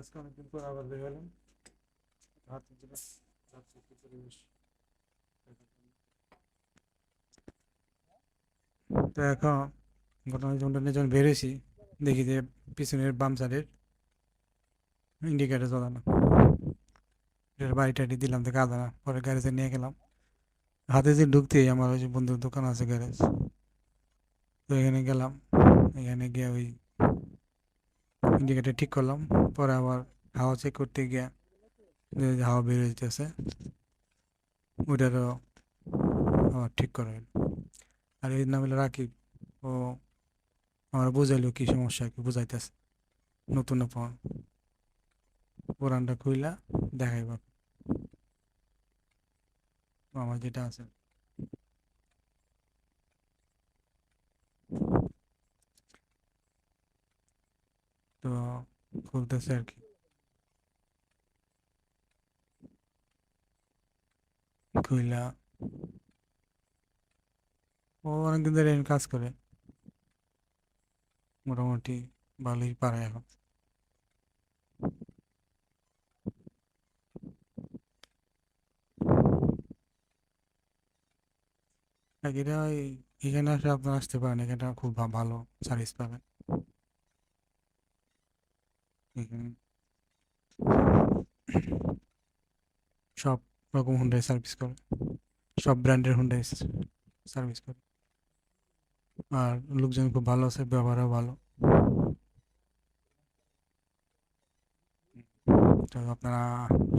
আজকে অনেকদিন পর আবার বের হলাম। গেলাম প্রাকৃতিক পরিবেশ তো এখন ঘটনা যেমনটা নিয়ে যখন বেরিয়েছি দেখি যে পিছনের বাম সাইডের ইন্ডিকেটার জ্বলে না এটার বাড়ি টাড়ি দিলাম, তো কাঁদা পরে গ্যারেজে নিয়ে গেলাম। হাতে যে ঢুকতেই আমার ওই যে বন্ধুর দোকান আছে গ্যারেজ তো এখানে গেলাম, এখানে গিয়ে ওই ইন্ডিকেটার ঠিক করলাম, পরে আবার হাওয়া চেক করতে গিয়ে হাওয়া বের হইতেছে, ওইটারও আবার ঠিক করা হলো আর এর নাম হলো রাকিব, ও আমার বুঝাইলো কি সমস্যা, কি বুঝাইতেছে। নতুন ফোন পুরানটা খুইলা দেখাইব। আমার যেটা আছে তো খুলতেছে আর কি খুইলা ও অনেকদিন ধরে কাজ করে মোটামুটি ভালোই পারে এখন ওই এখানে আসলে আপনারা আসতে পারেন এখানটা খুব ভালো সার্ভিস পাবেন এখানে সব রকম হুন্ডাই সার্ভিস করে। সব ব্র্যান্ডের হুন্ডাই সার্ভিস করে। আর লোকজন খুব ভালো আছে, ব্যবহারও ভালো। আপনারা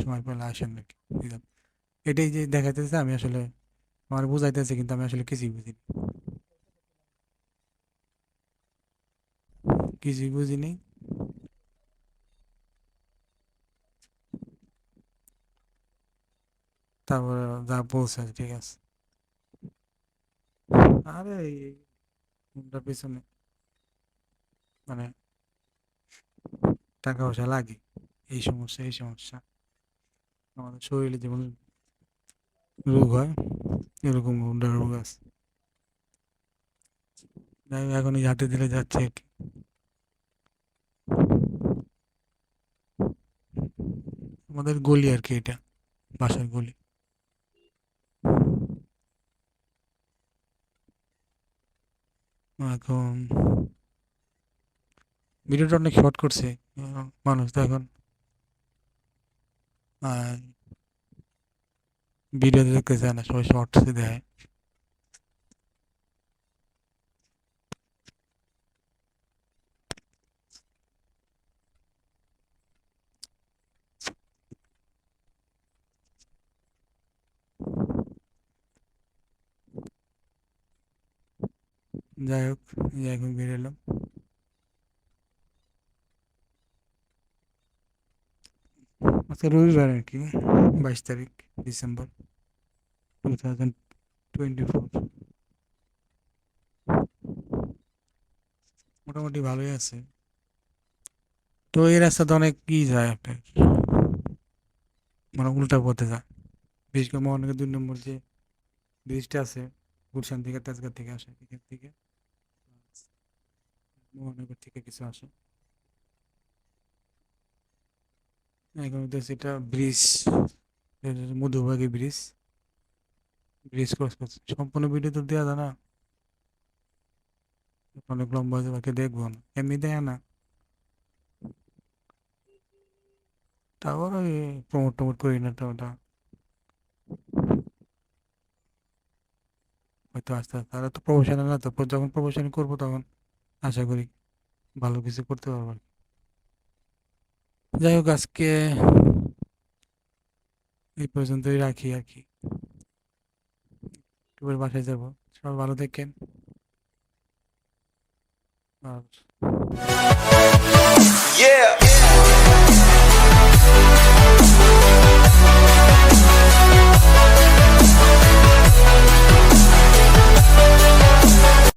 সময় পেলে আসেন আর কি বুঝলেন? এটাই যে দেখাইতেছে, আমি আসলে আমার বুঝাইতেছে, কিন্তু আমি আসলে কিছুই বুঝিনি। কিছুই বুঝিনি। তারপরে যা বলছে ঠিক আছে। আরে এই কোনটার পিছনে মানে টাকা পয়সা লাগে এই সমস্যা এই সমস্যা। আমাদের শরীরে যেমন রোগ হয় এরকম রোগ আছে। যাই হোক, এখন এই হাতে দিলে যাচ্ছে আমাদের গলি আর কি এটা বাসার গলি। এখন ভিডিওটা অনেক শর্ট করছে মানুষ তো এখন ভিডিও দেখতে চায় না, সবাই শর্টসে দেয়। যাই হোক, এই যে এখন বের এলাম আজকে রবিবার আর কি, বাইশ তারিখ, December, two thousand twenty four. মোটামুটি ভালোই আছে। তো এই রাস্তাতে অনেক কি যায় আপনার? মানে উল্টা পথে যায়। বিশেষ করে মহানগর দুই নম্বর যে ব্রিজটা আছে, গুলশান থেকে তেজগাঁ থেকে আসে, এখান থেকে। মহানগর থেকে কিছু আসে। এখন এটা bridge Madhubagi bridge. Bridge cross করছে। সম্পূর্ণ ভিডিও তো দেওয়া যায় না। অনেক লম্বা হয়েছে বাকি দেখব না এমনি দেয় না। তারপর ওই প্রমোট টমোট করি না তো ওটা। হয়তো আস্তে আস্তে। তারা তো প্রফেশনাল না তো যখন প্রফেশনাল করব তখন। আশা করি ভালো কিছু করতে পারব যাই হোক, আজকে এই পর্যন্তই রাখি আর কি। বাসায় যাব। সবাই ভালো দেখেন আর Yeah.